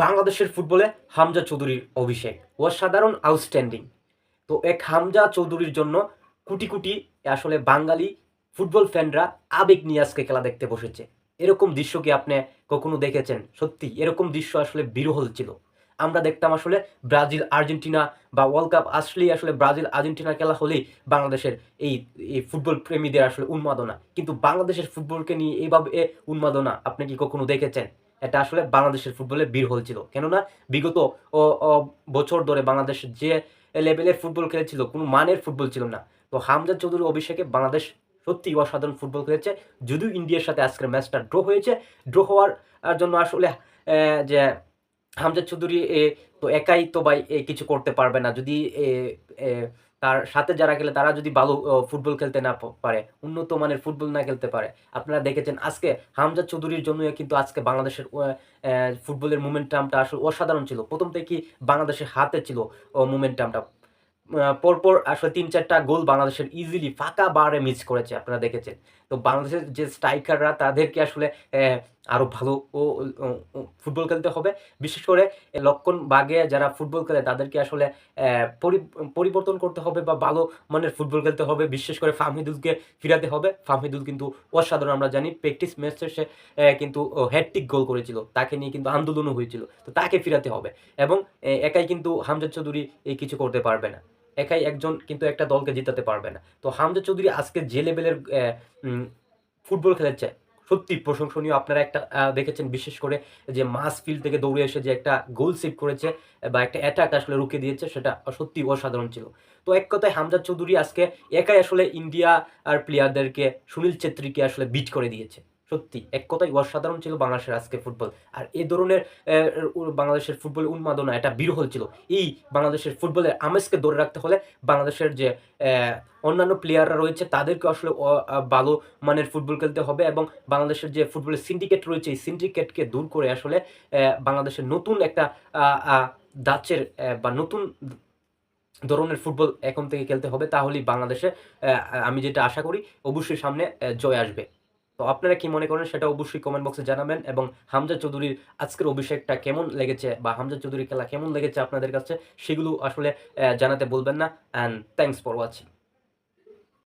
বাংলাদেশের ফুটবলে হামজা চৌধুরীর অভিষেক। অসাধারণ আউটস্ট্যান্ডিং তো এক হামজা চৌধুরীর জন্য কোটি কোটি আসলে বাঙালি ফুটবল ফ্যানরা আবেগ নিয়ে আজকে খেলা দেখতে বসেছে। এরকম দৃশ্য কি আপনি কখনো দেখেছেন? সত্যি, এরকম দৃশ্য আসলে বিরহল ছিল। আমরা দেখতাম আসলে ব্রাজিল, আর্জেন্টিনা বা ওয়ার্ল্ড কাপ আসলেই আসলে ব্রাজিল, আর্জেন্টিনা খেলা হলেই বাংলাদেশের এই এই ফুটবল প্রেমীদের আসলে উন্মাদনা। কিন্তু বাংলাদেশের ফুটবলকে নিয়ে এইভাবে উন্মাদনা আপনি কি কখনো দেখেছেন? এটা আসলে বাংলাদেশের ফুটবলে বীরহল ছিল কেননা বিগত বছর ধরে বাংলাদেশ যে লেভেলের ফুটবল খেলেছিল, কোনো মানের ফুটবল ছিল না। তো হামজা চৌধুরী অভিষেকে বাংলাদেশ সত্যি অসাধারণ ফুটবল খেলেছে। যদিও ইন্ডিয়ার সাথে আজকের ম্যাচটা ড্র হয়েছে ড্র হওয়ার জন্য আসলে যে হামজা চৌধুরী এ, তো একাই তো ভাই কিছু করতে পারবে না। যদি তার সাথে যারা খেলে তারা যদি ভালো ফুটবল খেলতে না পারে উন্নত মানের ফুটবল না খেলতে পারে আপনারা দেখেছেন আজকে হামজা চৌধুরীর জন্য কিন্তু আজকে বাংলাদেশের ফুটবলের মোমেন্টামটা আসলে অসাধারণ ছিল। প্রথম থেকে বাংলাদেশের হাতে ছিল মোমেন্টামটা পরপর আসলে তিন চারটা গোল বাংলাদেশের ইজিলি ফাঁকা বারে মিস করেছে আপনারা দেখেছেন। তো বাংলাদেশের যে স্ট্রাইকাররা তাদেরকে আসলে আহ, আরও ভালো ও ফুটবল খেলতে হবে। বিশেষ করে লক্ষণ বাগে যারা ফুটবল খেলে তাদেরকে আসলে পরি- পরিবর্তন করতে হবে বা ভালো মানের ফুটবল খেলতে হবে। বিশেষ করে ফাহমিদুলকে ফিরাতে হবে। ফাহমিদুল কিন্তু অসাধারণ আমরা জানি প্র্যাকটিস ম্যাচ শেষে কিন্তু হ্যাট্রিক গোল করেছিল। তাকে নিয়ে কিন্তু আন্দোলনও হয়েছিল। তো তাকে ফিরাতে হবে। এবং একাই কিন্তু হামজাদ চৌধুরী এই কিছু করতে পারবে না। একাই একজন কিন্তু একটা দলকে জিতাতে পারবে না। তো হামজা চৌধুরী আজকে যে লেভেলের ফুটবল খেলেছে, সত্যি প্রশংসনীয়। আপনারা একটা দেখেছেন বিশেষ করে যে মাস ফিল্ড থেকে দৌড়ে এসে যে একটা গোল সেভ করেছে বা একটা অ্যাটাক আসলে রুখে দিয়েছে, সেটা সত্যি অসাধারণ ছিল। তো এক কথায় হামজা চৌধুরী আজকে একাই আসলে ইন্ডিয়া আর প্লেয়ারদেরকে সুনীল ছেত্রীকে আসলে বিট করে দিয়েছে। সত্যি, এক কথায় অসাধারণ ছিল বাংলাদেশের আজকে ফুটবল। আর এই ধরনের বাংলাদেশের ফুটবল উন্মাদনা, এটা বিরহল ছিল। এই বাংলাদেশের ফুটবলের আমেজকে ধরে রাখতে হলে বাংলাদেশের যে অন্যান্য প্লেয়াররা রয়েছে, তাদেরকে আসলে ভালো মানের ফুটবল খেলতে হবে এবং বাংলাদেশের যে ফুটবলের সিন্ডিকেট রয়েছে, এই সিন্ডিকেটকে দূর করে আসলে বাংলাদেশের নতুন একটা দাচের বা নতুন ধরনের ফুটবল এখন থেকে খেলতে হবে। তাহলেই বাংলাদেশে আমি যেটা আশা করি, অবশ্যই সামনে জয় আসবে। তো আপনারা কি মনে করেন সেটা অবশ্যই কমেন্ট বক্সে জানাবেন এবং হামজা চৌধুরীর আজকের অভিষেকটা কেমন লেগেছে বা হামজা চৌধুরীর খেলা কেমন লেগেছে আপনাদের কাছে, সেগুলো আসলে জানাতে বলবেন না অ্যান্ড থ্যাংকস ফর ওয়াচিং